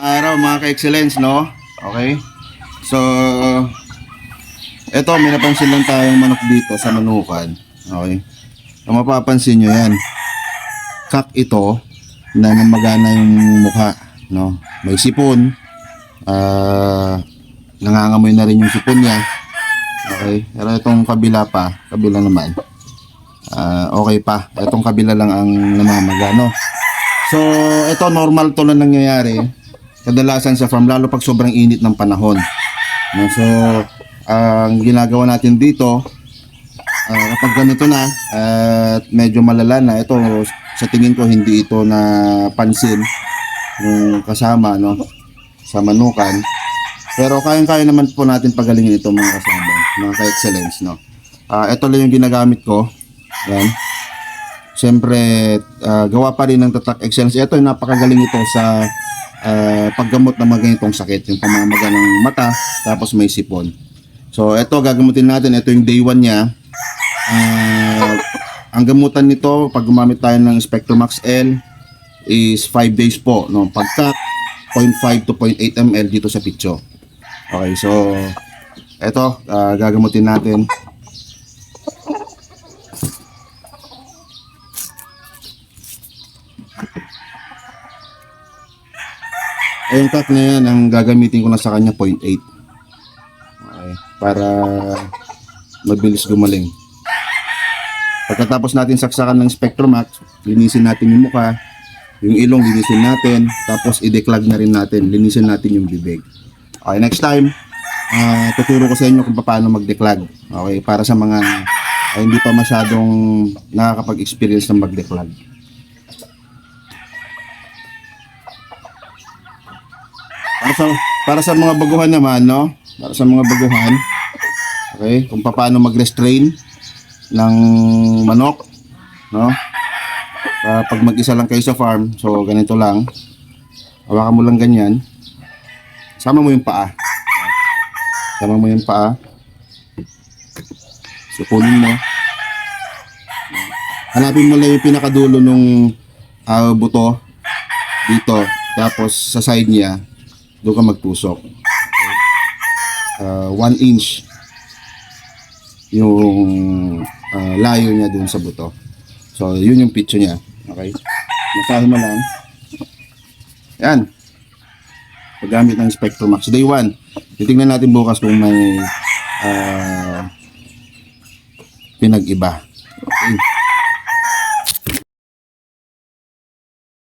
araw mga ka-excellence, no? Okay? So, eto, may napansin lang tayong manok dito sa manukan. Okay? Kung mapapansin nyo yan, kak ito na namagana yung mukha, no? May sipon, ah, nangangamoy na rin yung sipon niya. Okay? Pero itong kabila pa, kabila naman, ah, okay pa. Itong kabila lang ang namamaga, no? So, ito normal to na nangyayari kadalasan sa farm lalo pag sobrang init ng panahon. No, so, ang ginagawa natin dito ah, kapag ganito na at medyo malala na ito sa tingin ko hindi ito na pansin ng kasama no sa manukan. Pero kayang-kaya naman po natin pagalingin ito mga kasama, mga ka-excellence no. Ah, ito lang yung ginagamit ko. Yan. Siyempre, ah, gawa pa rin ng tatak excellence. Ito, napakagaling ito sa ah, paggamot ng mga ganitong sakit. Yung pamamaga ng mata, tapos may sipon. So, ito, gagamutin natin. Ito yung day 1 niya. Ah, ang gamutan nito, pag gumamit tayo ng Spectromax L, is 5 days po. No? Pagka 0.5 to 0.8 ml dito sa pitso. Okay, so, ito, ah, gagamutin natin. Ayun kak na yan, ang gagamitin ko na sa kanya 0.8. Okay, para mabilis gumaling. Pagkatapos natin saksakan ng Spectromax, linisin natin yung mukha, yung ilong linisin natin, tapos i-declog na rin natin, linisin natin yung bibig. Okay, next time, ah, tuturo ko sa inyo kung paano mag-declog. Okay, para sa mga ah, hindi pa masyadong nakakapag-experience ng mag-declog. Para sa, para sa mga baguhan naman, no? Para sa mga baguhan, okay, kung paano mag-restrain ng manok, no? Ah, pag mag-isa lang kayo sa farm, so ganito lang. Hawakan mo lang ganyan. Sama mo yung paa. Sama mo yung paa. So, kunin mo. Hanapin mo lang yung pinakadulo nung ah, buto dito. Tapos sa side niya, doon ka magtusok. Uh, one inch yung ah, layo niya doon sa buto. So, yun yung picture niya. Okay? Masahe mo lang. Yan. Paggamit ng Spectromax. Day 1. Titingnan natin bukas kung may ah, pinag-iba. Okay.